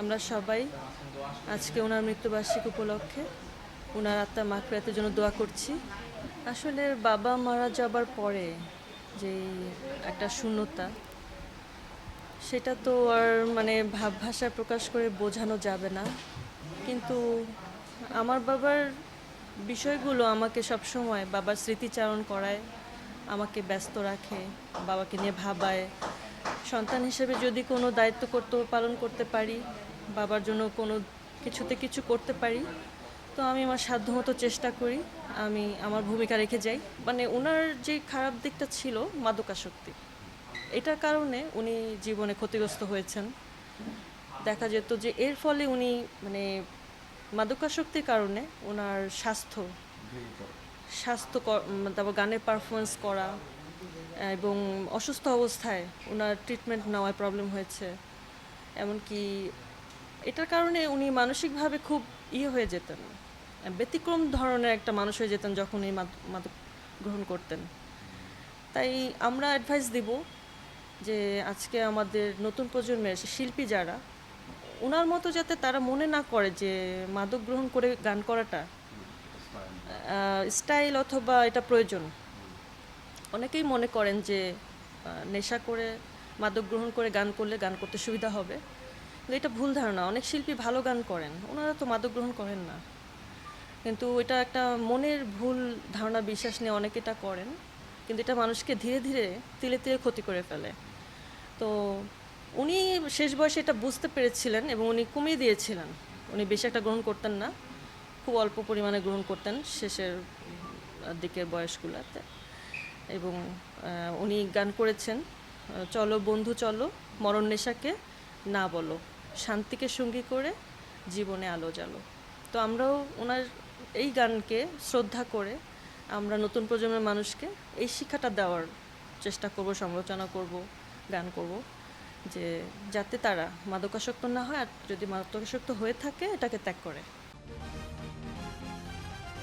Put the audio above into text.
আমরা সবাই আজকে ওনার মৃত্যুবার্ষিকী উপলক্ষে ওনার আত্মার মাকড়াতের জন্য দোয়া করছি। আসলে বাবা মারা যাবার পরে যে একটা শূন্যতা, সেটা তো আর মানে ভাব ভাষায় প্রকাশ করে বোঝানো যাবে না। কিন্তু আমার বাবার বিষয়গুলো আমাকে সবসময় বাবার স্মৃতিচারণ করায়, আমাকে ব্যস্ত রাখে, বাবাকে নিয়ে ভাবায়। সন্তান হিসেবে যদি কোনো দায়িত্ব করতে পালন করতে পারি বাবার জন্য কোনো কিছুতে কিছু করতে পারি। তো আমি আমার সাধ্যমতো চেষ্টা করি, আমি আমার ভূমিকা রেখে যাই। মানে ওনার যে খারাপ দিকটা ছিল, মাদকাসক্তি, এটার কারণে উনি জীবনে ক্ষতিগ্রস্ত হয়েছেন। দেখা যেত যে এর ফলে উনি মানে মাদকাসক্তির কারণে ওনার স্বাস্থ্য স্বাস্থ্য তারপর গানের পারফরমেন্স করা এবং অসুস্থ অবস্থায় ওনার ট্রিটমেন্ট নেওয়ায় প্রবলেম হয়েছে। এমনকি এটার কারণে উনি মানসিকভাবে খুব ইয়ে হয়ে যেতেন, ব্যতিক্রম ধরনের একটা মানুষ হয়ে যেতেন যখন মাদ- মাদক গ্রহণ করতেন। তাই আমরা অ্যাডভাইস দিব যে আজকে আমাদের নতুন প্রজন্মের শিল্পী যারা ওনার মতো যাতে তারা মনে না করে যে মাদক গ্রহণ করে গান করাটা স্টাইল অথবা এটা প্রয়োজন। অনেকেই মনে করেন যে নেশা করে মাদক গ্রহণ করে গান করলে গান করতে সুবিধা হবে। এটা ভুল ধারণা। অনেক শিল্পী ভালো গান করেন, ওনারা তো মাদক গ্রহণ করেন না। কিন্তু এটা একটা মনের ভুল ধারণা, বিশ্বাস নিয়ে অনেকে এটা করেন, কিন্তু এটা মানুষকে ধীরে ধীরে তিলে তিলে ক্ষতি করে ফেলে। তো উনি শেষ বয়সে এটা বুঝতে পেরেছিলেন এবং উনি কমিয়ে দিয়েছিলেন। উনি বেশি একটা গ্রহণ করতেন না, খুব অল্প পরিমাণে গ্রহণ করতেন শেষের দিকের বয়সগুলোতে। এবং উনি গান করেছেন, চলো বন্ধু, চলো, মরণ নেশাকে না বলো। শান্তিকে সঙ্গী করে জীবনে আলো জ্বালো। তো আমরাও ওনার এই গানকে শ্রদ্ধা করে আমরা নতুন প্রজন্মের মানুষকে এই শিক্ষাটা দেওয়ার চেষ্টা করব, সমালোচনা করব, গান করব যে যাতে তারা মাদকাসক্ত না হয় আর যদি মাদকাসক্ত হয়ে থাকে, এটাকে ত্যাগ করে।